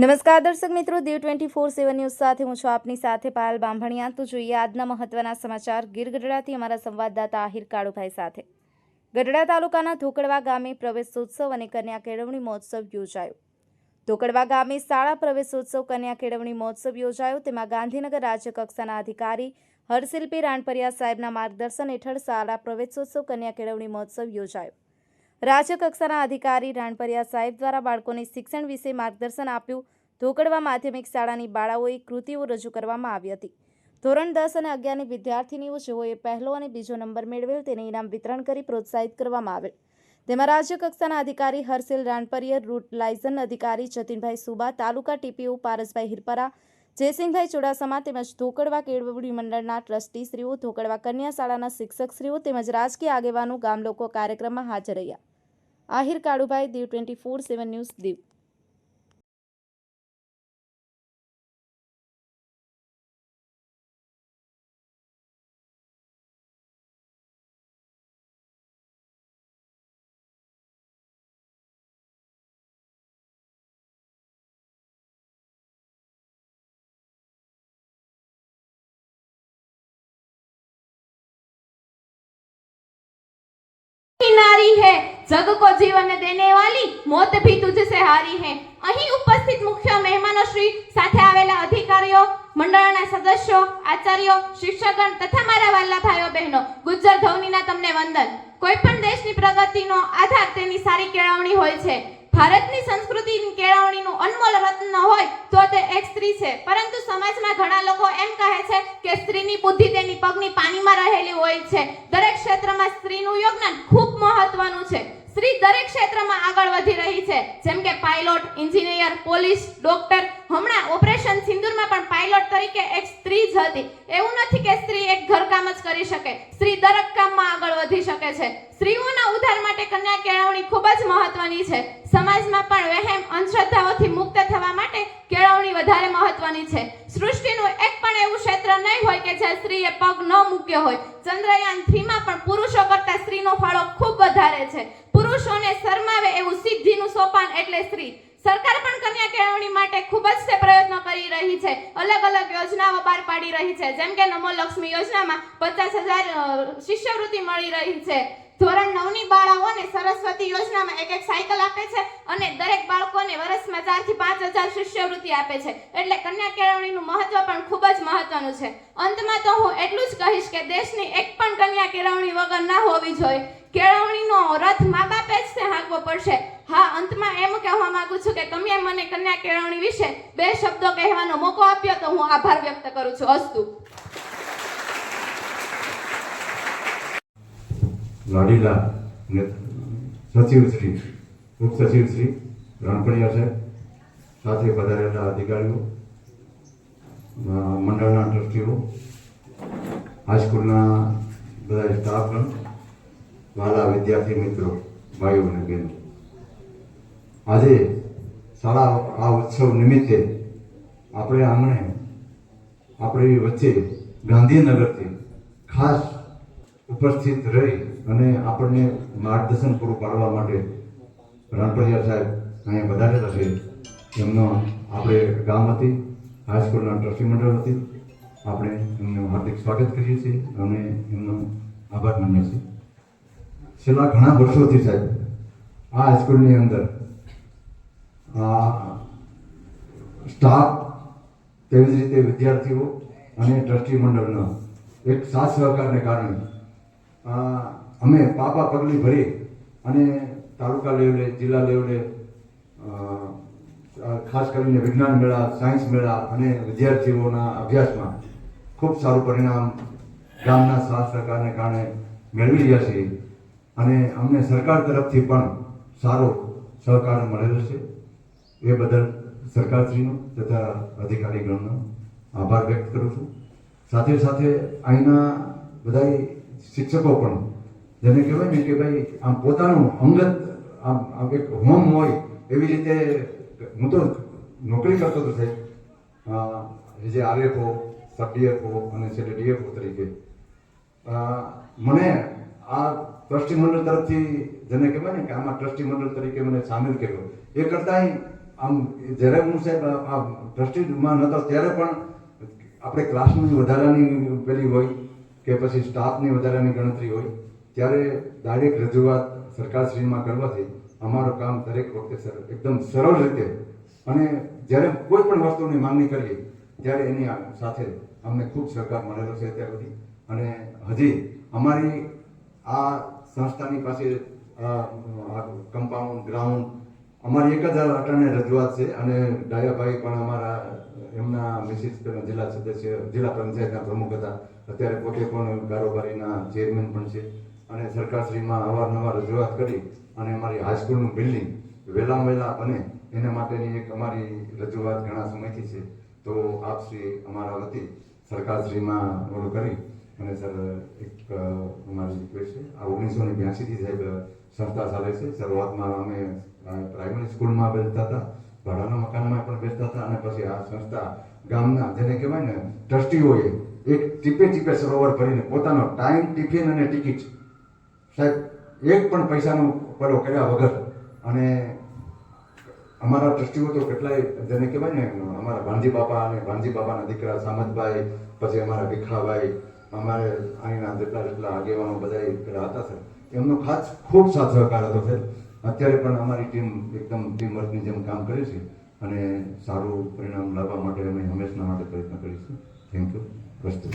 નમસ્કાર દર્શક મિત્રો, Dev twenty four seven news સાથે હું છું આપની સાથે પાયલ બાંભણિયા. તો જોઈએ આજના મહત્વના સમાચાર. ગીર ગઢડાથી અમારા સંવાદદાતા આહિર કાળુભાઈ સાથે. ગઢડા તાલુકાના ધોકડવા ગામે પ્રવેશોત્સવ અને કન્યા કેળવણી મહોત્સવ યોજાયો. ધોકડવા ગામે શાળા પ્રવેશોત્સવ, કન્યા કેળવણી મહોત્સવ યોજાયો. તેમાં ગાંધીનગર રાજ્ય કક્ષાના અધિકારી હરશિલ્પી રાણપરિયા સાહેબના માર્ગદર્શન હેઠળ શાળા પ્રવેશોત્સવ, કન્યા કેળવણી મહોત્સવ યોજાયો. રાજ્ય કક્ષાના અધિકારી રાણપરિયા સાહેબ દ્વારા બાળકોને શિક્ષણ વિશે માર્ગદર્શન આપ્યું. ધોકડવા માધ્યમિક શાળાની બાળાઓએ કૃતિઓ રજૂ કરવામાં આવી હતી. ધોરણ દસ અને અગિયારની વિદ્યાર્થીનીઓ જેઓએ પહેલો અને બીજો નંબર મેળવેલ તેને ઇનામ વિતરણ કરી પ્રોત્સાહિત કરવામાં આવેલ. તેમાં રાજ્ય કક્ષાના અધિકારી હર્ષિલ રાણપરિયર રૂટ લાયઝન અધિકારી જતીનભાઈ સુબા, તાલુકા ટીપીઓ પારસભાઈ હિરપરા, જયસિંહભાઈ ચુડાસમા તેમજ ધોકડવા કેળવણી મંડળના ટ્રસ્ટીશ્રીઓ, ધોકડવા કન્યા શાળાના શિક્ષકશ્રીઓ તેમજ રાજકીય આગેવાનો ગામ લોકો કાર્યક્રમમાં હાજર રહ્યા. Ahir Kalubhai Diu twenty four seven news Diu. देने वाली મોત भी तुझसे हारी है અહીં ઉપસ્થિત મુખ્ય મહેમાનો શ્રી સાથે આવેલા અધિકારીઓ મંડળના સદસ્યો આચાર્યો શિક્ષકગણ તથા મારા વાલા ભાઈઓ બહેનો ગુજ્જર ધવનીના તમને વંદન કોઈ પણ દેશની પ્રગતિનો આધાર તેની સારી કેળવણી હોય છે ભારતની સંસ્કૃતિની કેળવણીનું અનમોલ રત્ન હોય તો તે એક સ્ત્રી છે પરંતુ સમાજમાં ઘણા લોકો એમ કહે છે કે સ્ત્રીની બુદ્ધિ તેની પગની પાણીમાં રહેલી હોય છે દરેક ક્ષેત્રમાં સ્ત્રીનું યોગદાન ખૂબ મહત્વનું છે સ્ત્રી દરેક પાયલોટ, એન્જિનિયર, પોલીસ, ડોક્ટર. હમણાં ઓપરેશન સિંદૂરમાં પણ પાયલોટ તરીકે એક સ્ત્રી જ હતી. એવું નથી કે સ્ત્રી એક ઘરકામ જ કરી શકે. સ્ત્રી દરેક કામમાં આગળ વધી શકે છે. સ્ત્રીઓના ઉદ્ધાર માટે કન્યા કેળવણી ખૂબ જ મહત્વની છે. સમાજમાં પણ વહેમ, અંધશ્રદ્ધાઓથી મુક્ત થવા માટે કેળવણી વધારે મહત્વની છે. સૃષ્ટિનું એક પણ એવું ક્ષેત્ર નહીં હોય કે જ્યાં સ્ત્રીએ પગ ન મૂક્યો હોય. ચંદ્રયાન થ્રીમાં પણ પુરુષો કરતાં સ્ત્રીનો ફાળો ખૂબ વધારે છે. પુરુષોને શરમાવે એવું સિદ્ધિનું સોપાન એટલે સ્ત્રી. સરકાર પણ કન્યા કેળવણી માટે ખૂબ જ તે પ્રયત્નો કરી રહી છે. અલગ અલગ યોજનાઓ બહાર પાડી રહી છે. જેમ કે નમો લક્ષ્મી યોજનામાં પચાસ હજાર શિષ્યવૃત્તિ મળી રહી છે. ધોરણ નવની બાળાઓને સરસ્વતી યોજનામાં એક એક સાયકલ આપે છે અને દરેક બાળકોને વર્ષમાં ચારથી પાંચ હજાર શિષ્યવૃત્તિ આપે છે. એટલે કન્યા કેળવણીનું મહત્વ પણ ખૂબ જ મહત્વનું છે. અંતમાં તો હું એટલું જ કહીશ કે દેશની એક પણ કન્યા કેળવણી વગર ના હોવી જોઈએ. કેળવણીનો રથ મા બાપે જ તે હાંકવો પડશે. હા, અંતમાં એમ કહેવા માંગુ છું કે તમે મને કન્યા કેળવણી વિશે બે શબ્દો કહેવાનો મોકો આપ્યો તો હું આભાર વ્યક્ત કરું છું. અસ્તુ. લાડીલા સચિવ શ્રી ઉપસચિવ શ્રી રણપડિયા સાહેબ સાથે પધારેલા અધિકારીઓ મંડળના ટ્રસ્ટીઓ, હાઈસ્કૂલના બધા સ્ટાફગણ વાલા વિદ્યાર્થી મિત્રો, ભાઈઓ અને બહેનો. આજે શાળા આ ઉત્સવ નિમિત્તે આપણે આંગણે આપણી વચ્ચે ગાંધીનગરથી ખાસ ઉપસ્થિત રહી અને આપણને માર્ગદર્શન પૂરું પાડવા માટે રાણપરિયા સાહેબ અહીંયા વધારેલા છે. એમનો આપણે ગામ હતી હાઈસ્કૂલના ટ્રસ્ટી મંડળ હતી. આપણે એમનું હાર્દિક સ્વાગત કરીએ છીએ અને એમનો આભાર માનીએ છીએ. છેલ્લા ઘણા વર્ષોથી સાહેબ, આ હાઈસ્કૂલની અંદર, આ સ્ટાફ તેવી જ રીતે વિદ્યાર્થીઓ અને ટ્રસ્ટી મંડળનો એક સાથ સહકારને કારણે અમે પાપા પગલી ભરી અને તાલુકા લેવલે, જિલ્લા લેવલે ખાસ કરીને વિજ્ઞાન મેળા, સાયન્સ મેળા અને વિદ્યાર્થીઓના અભ્યાસમાં ખૂબ સારું પરિણામ ગામના સાથ સહકારને કારણે મેળવી રહ્યા છીએ. અને અમને સરકાર તરફથી પણ સારો સહકાર મળેલો છે. એ બદલ સરકારશ્રીનો તથા અધિકારીગણનો આભાર વ્યક્ત કરું છું. સાથે સાથે અહીંના બધા શિક્ષકો પણ. જેને કહેવાય ને કે ભાઈ, આમ પોતાનું અંગત, આમ એક હોમ હોય એવી રીતે, હું તો નોકરી કરતો હતો સાહેબ જે આરએફઓ સબ ડીએફઓ અને છેલ્લે ડીએફઓ તરીકે. મને આ ટ્રસ્ટી મંડળ તરફથી જેને કહેવાય ને કે આમાં ટ્રસ્ટી મંડળ તરીકે મને સામેલ કર્યો. એ કરતાંય આમ, જ્યારે હું સાહેબ આ ટ્રસ્ટીમાં નહોતો ત્યારે પણ આપણે ક્લાસની વધારાની પેલી હોય કે પછી સ્ટાફની વધારાની ગણતરી હોય, ત્યારે ડાયરેક્ટ રજૂઆત સરકારશ્રીમાં કરવાથી અમારું કામ દરેક વખતે એકદમ સરળ રીતે અને જ્યારે કોઈ પણ વસ્તુની માંગણી કરીએ, ત્યારે એની સાથે અમને ખૂબ સહકાર મળેલો છે અત્યાર સુધી. અને હજી અમારી આ સંસ્થાની પાસે કમ્પાઉન્ડ ગ્રાઉન્ડ અમારી એક જ અટાણે રજૂઆત છે અને ડાયાભાઈ પણ અમારા એમના મિસિસ જિલ્લા સદસ્ય, જિલ્લા પંચાયતના પ્રમુખ હતા. અત્યારે પોતે પણ કારોબારીના ચેરમેન પણ છે. અને સરકારશ્રીમાં અવારનવાર રજૂઆત કરી અને અમારી હાઈસ્કૂલનું બિલ્ડિંગ વહેલામાં વહેલા બને એના માટેની એક અમારી રજૂઆત ઘણા સમયથી છે. તો આપશ્રી અમારા વતી સરકારશ્રીમાં ઓલું કરી અને સર, એક અમારી રિક્વેસ્ટ છે. આ ઓગણીસો ને બ્યાસીથી સાહેબ સંસ્થા ચાલે છે. શરૂઆતમાં અમે પ્રાઇમરી સ્કૂલમાં બેસતા હતા. ભાડાના મકાનમાં પણ બેસતા હતા અને પછી આ સંસ્થા ગામના જેને કહેવાય ને ટ્રસ્ટીઓએ એક ટીપે ટીપે સરોવર ભરીને પોતાનો ટાઈમ, ટિફિન અને ટિકિટ સાહેબ, એક પણ પૈસાનો પડો કર્યા વગર અને અમારા ટ્રસ્ટીઓ તો કેટલાય જેને કહેવાય ને, અમારા ભાણજી બાપા અને ભાણજી બાપાના દીકરા સામતભાઈ, પછી અમારા ભીખાભાઈ, અમારે અહીંના જેટલા જેટલા આગેવાનો બધા પેલા હતા સર એમનો ખાસ ખૂબ સાથ સહકાર હતો સર અત્યારે પણ અમારી ટીમ એકદમ ટીમ વર્કની જેમ કામ કરે છે અને સારું પરિણામ લાવવા માટે અમે હંમેશના માટે પ્રયત્ન કરીશું. થેન્ક યુ પ્રસ્તુત